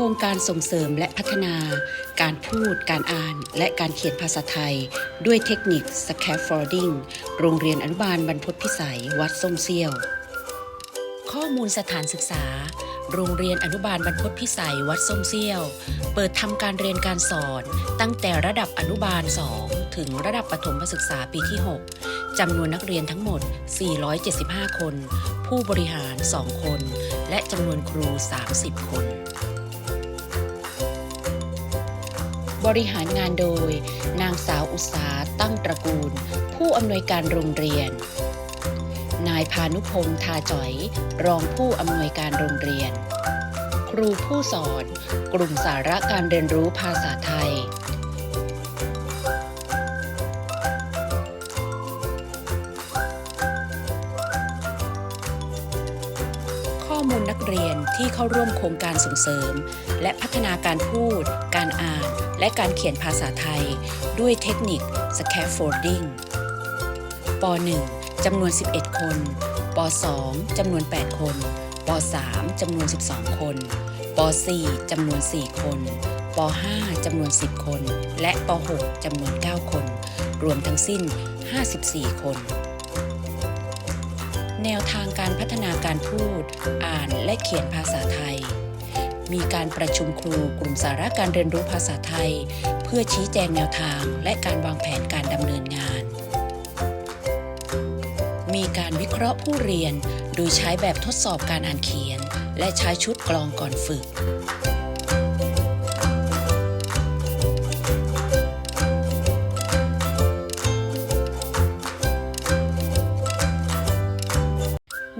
ครงการส่งเสริมและพัฒนา การพูด การอ่าน และการเขียนภาษาไทย ด้วยเทคนิค scaffolding โรงเรียนอนุบาลบรรพตพิสัย วัดส้มเซี่ยว ข้อมูลสถานศึกษา โรงเรียนอนุบาลบรรพตพิสัย วัดส้มเซี่ยว เปิดทำการเรียนการสอน ตั้งแต่ระดับอนุบาล 2 ถึงระดับประถมศึกษาปีที่ 6 จำนวนนักเรียนทั้งหมด 475 คน ผู้บริหาร 2 คน และจำนวนครู 30 คน บริหารงานโดย นางสาวอุษาตั้งตระกูล ผู้อำนวยการโรงเรียน นายพานุพงษ์ทาจ๋อย รองผู้อำนวยการโรงเรียน ครูผู้สอน กลุ่มสาระการเรียนรู้ภาษาไทย มูลนักเรียนที่เข้าร่วมโครงการส่งเสริม และพัฒนาการพูด การอ่าน และการเขียนภาษาไทย ด้วยเทคนิค scaffolding ป .1 จำนวน 11 คนป .2 จำนวน 8 คนป .3 จำนวน 12 คนป .4 จำนวน 4 คนป .5 จำนวน 10 คน และป .6 จำนวน 9 คน รวมทั้งสิ้น 54 คน แนวทางการพัฒนาการพูด อ่านและเขียนภาษาไทย มีการประชุมครูกลุ่มสาระการเรียนรู้ภาษาไทย เพื่อชี้แจงแนวทางและการวางแผนการดำเนินงาน มีการวิเคราะห์ผู้เรียนโดยใช้แบบทดสอบการอ่านเขียน และใช้ชุดกลองก่อนฝึก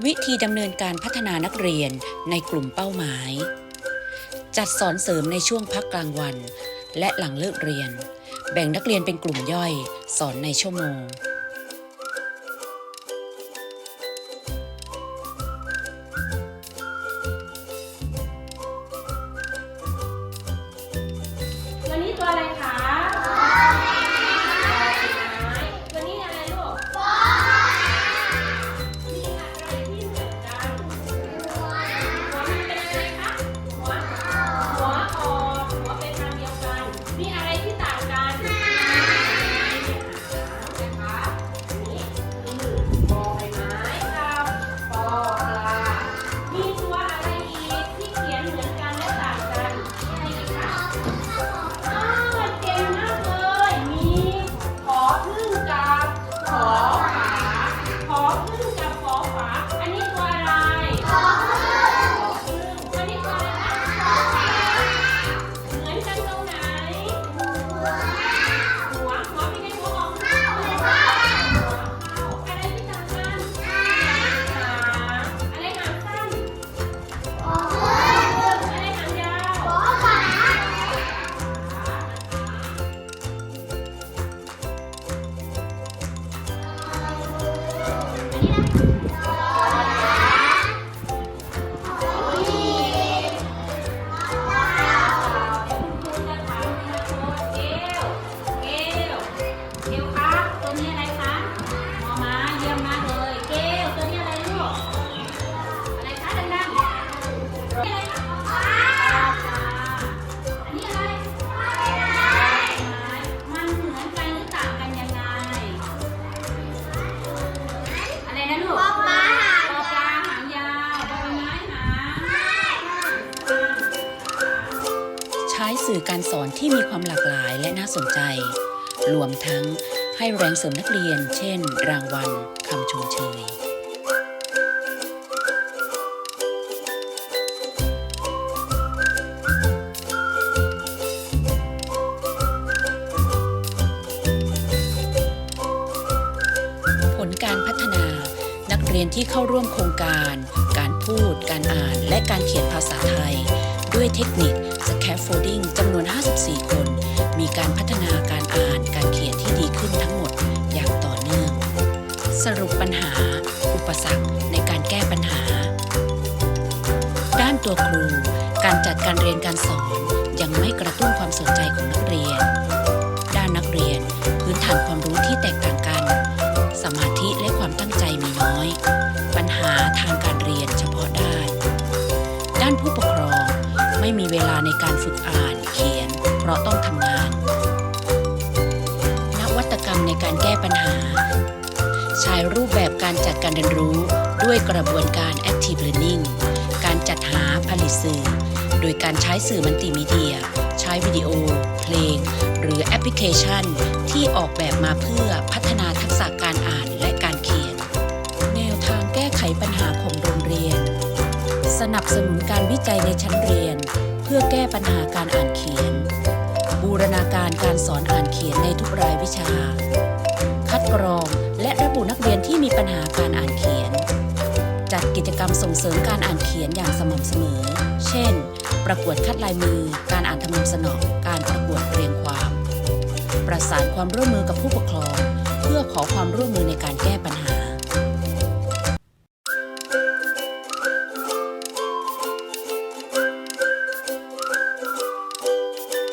วิธีดำเนินการพัฒนานักเรียนในกลุ่มเป้าหมาย จัดสอนเสริมในช่วงพักกลางวัน และหลังเลิกเรียน แบ่งนักเรียนเป็นกลุ่มย่อย สอนในชั่วโมงตัวนี้ตัวอะไรคะ ช้สื่อการสอนที่มีความหลากหลายและน่าสนใจ รวมทั้งให้แรงเสริมนักเรียน เช่น รางวัลคำชมเชยผลการพัฒนานักเรียนที่เข้าร่วมโครงการ การพูด การอ่าน และการเขียนภาษาไทย ด้วยเทคนิค scaffolding จำนวน 54 คน มีการพัฒนาการอ่านการเขียนที่ดีขึ้นทั้งหมดอย่างต่อเนื่อง สรุปปัญหา อุปสรรคในการแก้ปัญหา ด้านตัวครู การจัดการเรียนการสอนยังไม่กระตุ้นความสนใจของนักเรียน ด้านนักเรียน พื้นฐานความรู้ที่แตกต่างกัน สมาธิและความตั้งใจมีน้อย ไม่มีเวลาในการฝึกอ่านเขียน เพราะต้องทำงาน นวัตกรรมในการแก้ปัญหา ใช้รูปแบบการจัดการเรียนรู้ด้วยกระบวนการ Active Learning การจัดหาผลิตสื่อ โดยการใช้สื่อมัลติมีเดีย ใช้วิดีโอ เพลง หรือแอปพลิเคชัน ที่ออกแบบมาเพื่อพัฒนาทักษะการอ่านและการเขียน แนวทางแก้ไขปัญหาของโรงเรียน สนับสนุนการวิจัยในชั้นเรียน เพื่อแก้ปัญหาการอ่านเขียน บูรณาการการสอนอ่านเขียนในทุกรายวิชา คัดกรองและระบุนักเรียนที่มีปัญหาการอ่านเขียน จัดกิจกรรมส่งเสริมการอ่านเขียนอย่างสม่ำเสมอ เช่น ประกวดคัดลายมือ การอ่านทำนองสนอง การประกวดเรียงความ ประสานความร่วมมือกับผู้ปกครอง เพื่อขอความร่วมมือในการแก้ปัญหา